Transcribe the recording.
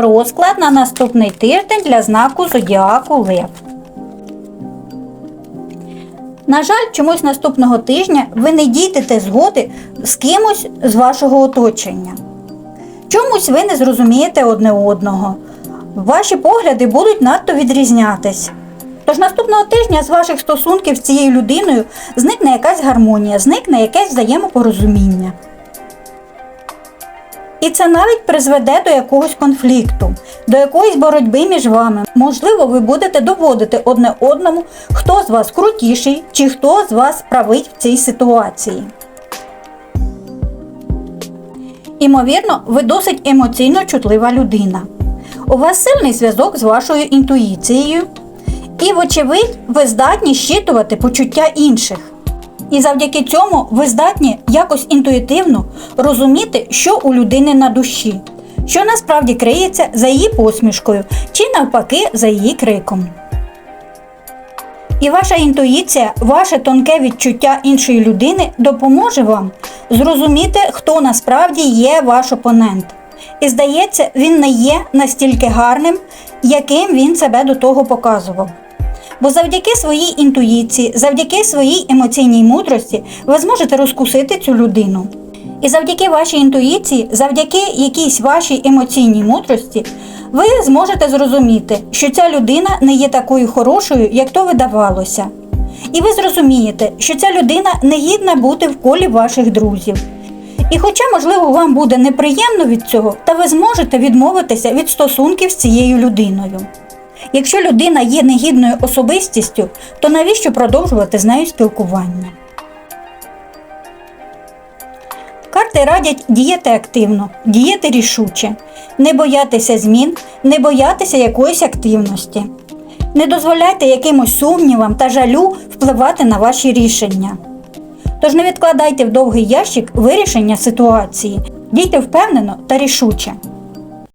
Розклад на наступний тиждень для знаку Зодіаку Лев. На жаль, чомусь наступного тижня ви не дійдете згоди з кимось з вашого оточення. Чомусь ви не зрозумієте одне одного. Ваші погляди будуть надто відрізнятись. Тож наступного тижня з ваших стосунків з цією людиною зникне якась гармонія, зникне якесь взаємопорозуміння. І це навіть призведе до якогось конфлікту, до якоїсь боротьби між вами. Можливо, ви будете доводити одне одному, хто з вас крутіший чи хто з вас править в цій ситуації. Імовірно, ви досить емоційно чутлива людина. У вас сильний зв'язок з вашою інтуїцією, і, вочевидь, ви здатні щитувати почуття інших. І завдяки цьому ви здатні якось інтуїтивно розуміти, що у людини на душі, що насправді криється за її посмішкою, чи навпаки за її криком. І ваша інтуїція, ваше тонке відчуття іншої людини допоможе вам зрозуміти, хто насправді є ваш опонент. І здається, він не є настільки гарним, яким він себе до того показував. Бо завдяки своїй інтуїції, завдяки своїй емоційній мудрості ви зможете розкусити цю людину. І завдяки вашій інтуїції, завдяки якійсь вашій емоційній мудрості, ви зможете зрозуміти, що ця людина не є такою хорошою, як то видавалося. І ви зрозумієте, що ця людина не гідна бути в колі ваших друзів. І хоча, можливо, вам буде неприємно від цього, та ви зможете відмовитися від стосунків з цією людиною. Якщо людина є негідною особистістю, то навіщо продовжувати з нею спілкування? Карти радять діяти активно, діяти рішуче, не боятися змін, не боятися якоїсь активності. Не дозволяйте якимось сумнівам та жалю впливати на ваші рішення. Тож не відкладайте в довгий ящик вирішення ситуації, дійте впевнено та рішуче.